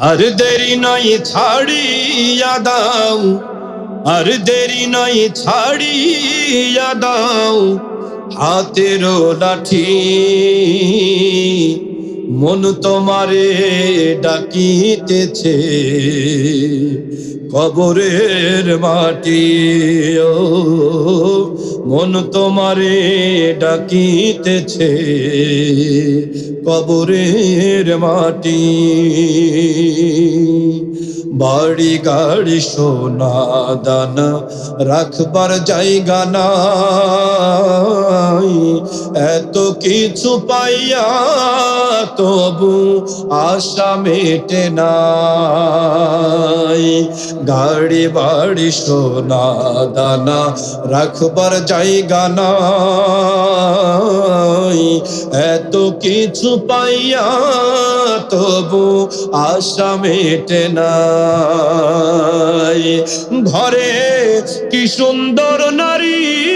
আর দেরি নয় ছাড়িয়া দাও। আর দেরি নয় ছাড়িয়া দাও। হাতের লাঠি মন তোমারে ডাকিতেছে। কবরের মাটি ও মন তোমারে ডাকিতেছে কবরের মাটি। বাড়ি গাড়ি, সোনা দানা রাখবার জায়গা নাই। এত কিছু পাইয়া তবু আশা মেটে নাই গাড়ি বাড়ি সোনা দানা রাখবার জায়গা নাই। এত কিছু পাইয়া তবু আশা মেটে নাই। ঘরে কি সুন্দর নারী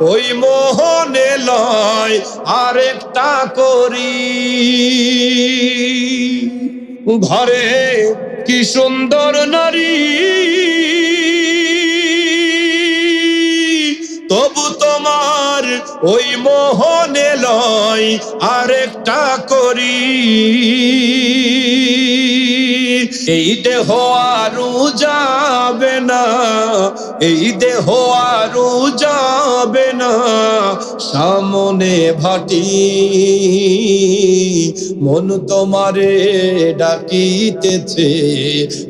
ওই মোহনে লয় আরেকটা করি। ঘরে কি সুন্দর নারী। তবু তোমার ওই মোহনে লয় আরেকটা করি। এই দেহ আরু না এই দেহ আরু যাবে না, সামনে ভাটি। মন তোমারে ডাকিতেছে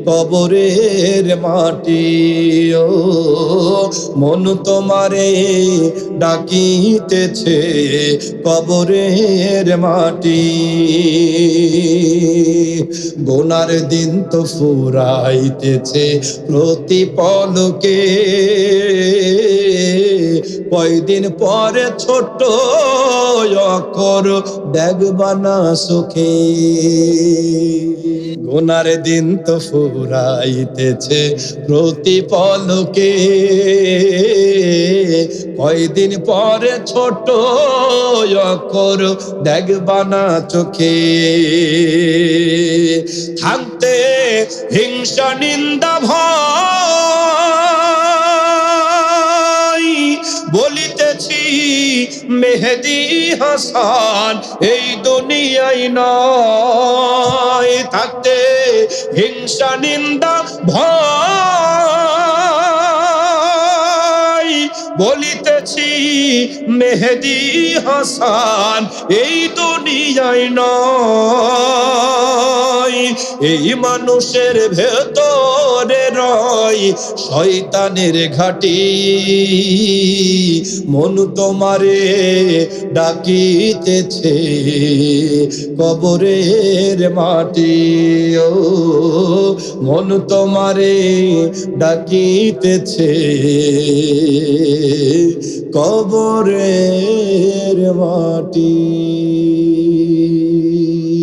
কবরের মাটি। ও, মন তোমারে ডাকিতেছে কবরের মাটি। গোনার দিন তো ফুরাইতেছে প্রতি পলকে কয়দিন পরে ছোট অকর দেখবানা সুখে। গোনার দিন তো ফুরাইতেছে প্রতি পলকে। কয়দিন পরে ছোট অকর দেখবানা চোখে। থাকতে হিংসা, নিন্দা, ভয় মেহেদি হাসান, এই দুনিয়ায় নয় থাকতে হিংসা, নিন্দা, ভয়। বলিতেছি, মেহেদি হাসান, এই দুনিয়ায় নয় এই মানুষের ভেতরে রয় শয়তানের ঘাটি। মন তোমারে ডাকিতেছে কবরের মাটি। ও মন তোমারে ডাকিতেছে কবরের মাটি।